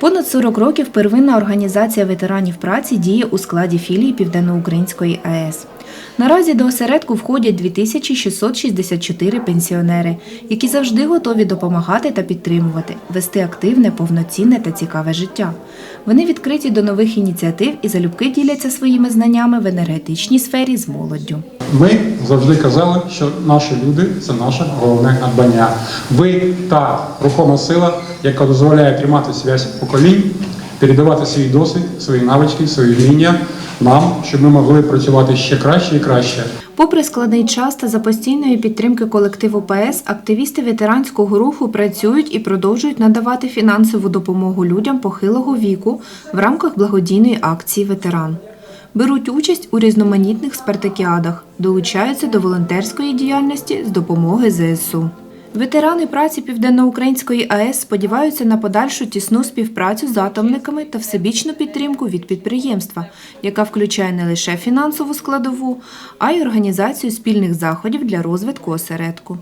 Понад 40 років первинна організація ветеранів праці діє у складі філії Південноукраїнської АЕС. Наразі до осередку входять 2664 пенсіонери, які завжди готові допомагати та підтримувати, вести активне, повноцінне та цікаве життя. Вони відкриті до нових ініціатив і залюбки діляться своїми знаннями в енергетичній сфері з молоддю. Ми завжди казали, що наші люди це наше головне надбання. Ви та рухома сила, яка дозволяє тримати зв'язь поколінь, передавати свій досвід, свої навички, свої вміння нам, щоб ми могли працювати ще краще і краще. Попри складний час та за постійної підтримки колективу ПС, активісти ветеранського руху працюють і продовжують надавати фінансову допомогу людям похилого віку в рамках благодійної акції Ветеран. Беруть участь у різноманітних спартакіадах, долучаються до волонтерської діяльності з допомоги ЗСУ. Ветерани праці Південноукраїнської АЕС сподіваються на подальшу тісну співпрацю з атомниками та всебічну підтримку від підприємства, яка включає не лише фінансову складову, а й організацію спільних заходів для розвитку осередку.